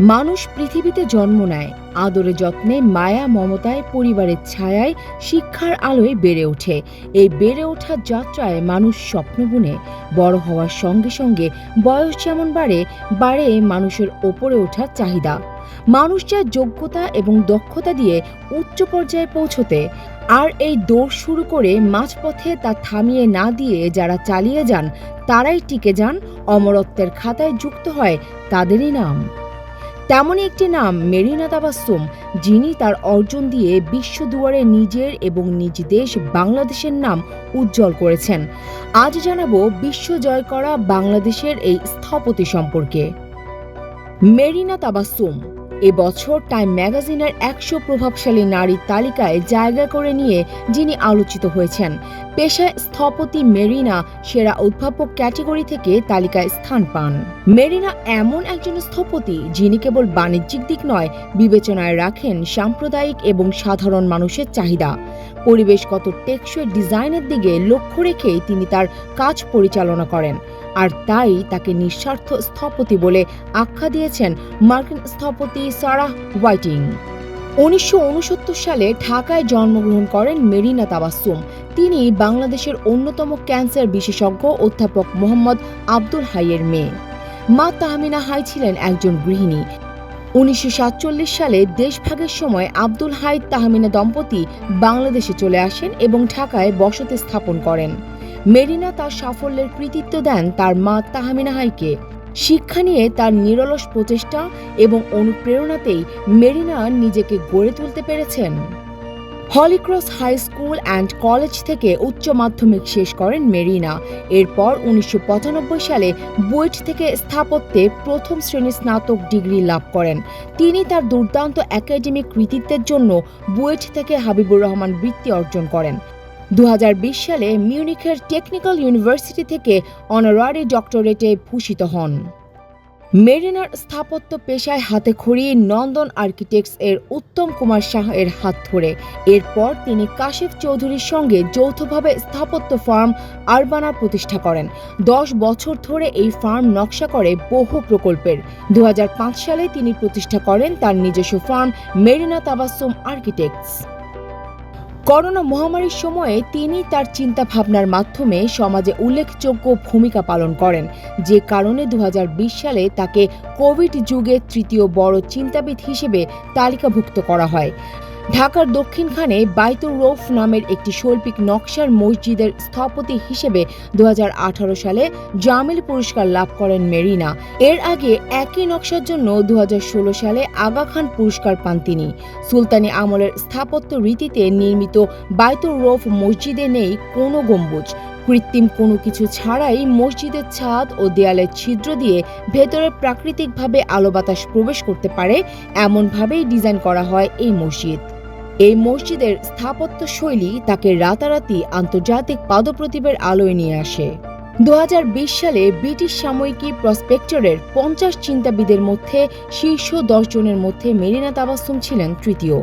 মানুষ পৃথিবীতে জন্ম নেয়। আদরে যত্নে মায়া মমতায় পরিবারের ছায়ায় শিক্ষার আলোয় বেড়ে ওঠে। এই বেড়ে ওঠার যাত্রায় মানুষ স্বপ্ন বুনে। বড় হওয়ার সঙ্গে সঙ্গে বয়স যেমন বাড়ে বাড়ে মানুষের ওপরে ওঠার চাহিদা। মানুষ চায় যোগ্যতা এবং দক্ষতা দিয়ে উচ্চ পর্যায়ে পৌঁছতে। আর এই দৌড় শুরু করে মাঝপথে তা থামিয়ে না দিয়ে যারা চালিয়ে যান, তারাই টিকে যান, অমরত্বের খাতায় যুক্ত হয় তাদেরই নাম। তেমনই একটি নাম, মেরিনা তাবাসুম যিনি তার অর্জন দিয়ে বিশ্ব দুয়ারে নিজের এবং নিজ দেশ বাংলাদেশের নাম উজ্জ্বল করেছেন। আজ জানাব বিশ্ব জয় করা বাংলাদেশের এই স্থপতি সম্পর্কে। মেরিনা তাবাসুম এবছর টাইম ম্যাগাজিনের একশো প্রভাবশালী নারীর তালিকায় জায়গা করে নিয়ে যিনি আলোচিত হয়েছেন। পেশায় স্থপতি মেরিনা সেরা উদ্ভাবক ক্যাটেগরি থেকে তালিকায় স্থান পান। মেরিনা এমন একজন স্থপতি যিনি কেবল বাণিজ্যিক দিক নয়, বিবেচনায় রাখেন সাম্প্রদায়িক এবং সাধারণ মানুষের চাহিদা। পরিবেশগত টেকসই ডিজাইনের দিকে লক্ষ্য রেখেই তিনি তার কাজ পরিচালনা করেন। আর তাই তাকে নিঃস্বার্থ স্থপতি বলে আখ্যা দিয়েছেন মার্কিন স্থপতি সারাহ হোয়াইটিং। উনিশশো উনসত্তর সালে ঢাকায় জন্মগ্রহণ করেন মেরিনা তাবাসুম তিনি বাংলাদেশের অন্যতম ক্যান্সার বিশেষজ্ঞ অধ্যাপক মোহাম্মদ আব্দুল হাইয়ের মেয়ে। মা তাহমিনা হাই ছিলেন একজন গৃহিণী। উনিশশো সাতচল্লিশ সালে দেশভাগের সময় আব্দুল হাইদ তাহমিনা দম্পতি বাংলাদেশে চলে আসেন এবং ঢাকায় বসতি স্থাপন করেন। মেরিনা তার সাফল্যের কৃতিত্ব দেন তার মা তাহমিনা হাইকে। শিক্ষা নিয়ে তার নিরলস প্রচেষ্টা এবং অনুপ্রেরণাতেই মেরিনা নিজেকে গড়ে তুলতে পেরেছেন। Holy Cross high school and college থেকে উচ্চ মাধ্যমিক শেষ করেন মেরিনা। এরপর উনিশশো পঁচানব্বই সালে বুয়েট থেকে স্থাপত্যে প্রথম শ্রেণির স্নাতক ডিগ্রি লাভ করেন। তিনি তার দুর্দান্ত একাডেমিক কৃতিত্বের জন্য বুয়েট থেকে হাবিবুর রহমান বৃত্তি অর্জন করেন। দু হাজার বিশ সালে মিউনিখের টেকনিক্যাল ইউনিভার্সিটি থেকে অনারারি ডক্টরেটে ভূষিত হন। মেরিনার স্থাপত্য পেশায় হাতে খড়ি নন্দন আর্কিটেক্টস এর উত্তম কুমার শাহ এর হাত ধরে। এরপর তিনি কাশিফ চৌধুরীর সঙ্গে যৌথভাবে স্থাপত্য ফার্ম আরবানা প্রতিষ্ঠা করেন। দশ বছর ধরে এই ফার্ম নকশা করে বহু প্রকল্পের। দু হাজার পাঁচ সালে তিনি প্রতিষ্ঠা করেন তার নিজস্ব firm Marina Tabassum architects. Corona মহামারীর সময়ে তিনি তার চিন্তা ভাবনার মাধ্যমে সমাজে উল্লেখযোগ্য ভূমিকা পালন করেন। যে কারণে দু হাজার বিশ সালে তাকে কোভিড যুগে তৃতীয় বড় চিন্তাবিদ হিসেবে তালিকাভুক্ত করা হয়। ঢাকার দক্ষিণখানে বাইতুর রৌফ নামের একটি শৈল্পিক নকশার মসজিদের স্থপতি হিসেবে দু হাজার আঠারো সালে জামিল পুরস্কার লাভ করেন মেরিনা। এর আগে একই নকশার জন্য দু হাজার ষোলো সালে আগা খান পুরস্কার পান তিনি। সুলতানি আমলের স্থাপত্য রীতিতে নির্মিত বাইতুর রৌফ মসজিদে নেই কোনো গম্বুজ। কৃত্রিম কোনো কিছু ছাড়াই মসজিদের ছাদ ও দেয়ালের ছিদ্র দিয়ে ভেতরে প্রাকৃতিকভাবে আলো বাতাস প্রবেশ করতে পারে, এমনভাবেই ডিজাইন করা হয় এই মসজিদ। এই মসজিদের স্থাপত্য শৈলী তাকে রাতারাতি আন্তর্জাতিক পাদপ্রতিবের আলোয় নিয়ে আসে। দু হাজার বিশ সালে ব্রিটিশ সাময়িকী প্রসপেক্টরের পঞ্চাশ চিন্তাবিদের মধ্যে শীর্ষ দশজনের মধ্যে মেরিনা তাবাসুম ছিলেন তৃতীয়।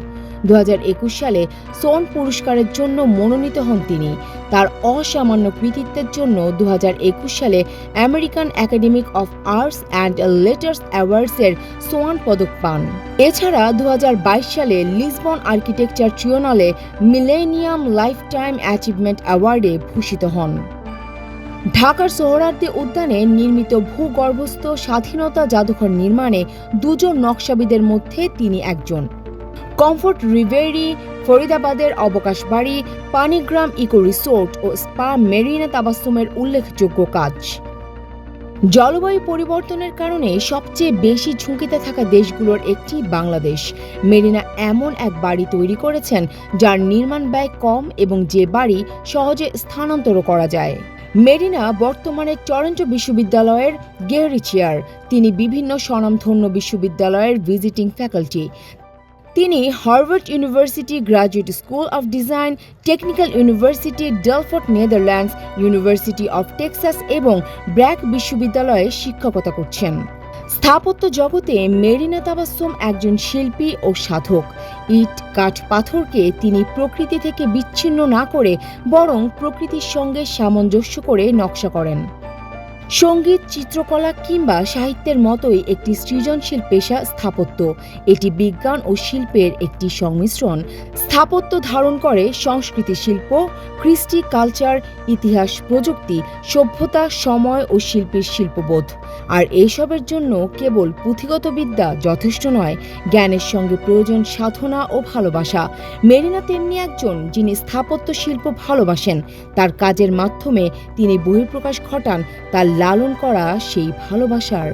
দু হাজার একুশ সালে সোন পুরস্কারের জন্য মনোনীত হন তিনি। তার অসামান্য কৃতিত্বের জন্য দু হাজার একুশ সালে American academic of arts and letters অ্যাওয়ার্ডসের Schwann পদক পান। এছাড়া দু হাজার বাইশ সালে Lisbon architecture triennale millennium lifetime achievement অ্যাওয়ার্ডে ভূষিত হন। ঢাকার সোহরার্দি উদ্যানে নির্মিত ভূগর্ভস্থ স্বাধীনতা জাদুঘর নির্মাণে দুজন নকশাবিদের মধ্যে তিনি একজন। কমফোর্ট রিভেরি, ফরিদাবাদের অবকাশ বাড়ি পানিগ্রাম ইকো রিসোর্ট ও স্পা মেরিনা তাবাসুমের উল্লেখযোগ্য কাজ। জলবায়ু পরিবর্তনের কারণে সবচেয়ে বেশি ঝুঁকিতে থাকা দেশগুলোর একটি বাংলাদেশ। মেরিনা এমন এক বাড়ি তৈরি করেছেন যার নির্মাণ ব্যয় কম এবং যে বাড়ি সহজে স্থানান্তর করা যায়। মেরিনা বর্তমানে টরন্টো বিশ্ববিদ্যালয়ের গেহরি চেয়ার তিনি বিভিন্ন স্বনামধন্য বিশ্ববিদ্যালয়ের ভিজিটিং ফ্যাকাল্টি। তিনি Harvard University graduate school of design technical university Delft Netherlands university of Texas এবং ব্র্যাক বিশ্ববিদ্যালয়ে শিক্ষকতা করছেন। স্থাপত্য জগতে মেরিনা তাবাসুম একজন শিল্পী ও সাধক। ইট, কাঠ, পাথরকে তিনি প্রকৃতি থেকে বিচ্ছিন্ন না করে বরং প্রকৃতির সঙ্গে সামঞ্জস্য করে নকশা করেন। সংগীত, চিত্রকলা কিংবা সাহিত্যের মতোই একটি সৃজনশীল পেশা স্থাপত্য। এটি বিজ্ঞান ও শিল্পের একটি সংমিশ্রণ। স্থাপত্য ধারণ করে সংস্কৃতি শিল্প, কৃষ্টি কালচার, ইতিহাস, প্রযুক্তি, সভ্যতা, সময় ও শিল্পীর শিল্পবোধ। আর এইসবের জন্য কেবল পুঁথিগত বিদ্যা যথেষ্ট নয়, জ্ঞানের সঙ্গে প্রয়োজন সাধনা ও ভালোবাসা। মেরিনা তেমনি একজন যিনি স্থাপত্য শিল্প ভালোবাসেন। তার কাজের মাধ্যমে তিনি বহিঃপ্রকাশ ঘটান, তার লালন করা সেই ভালোবাসার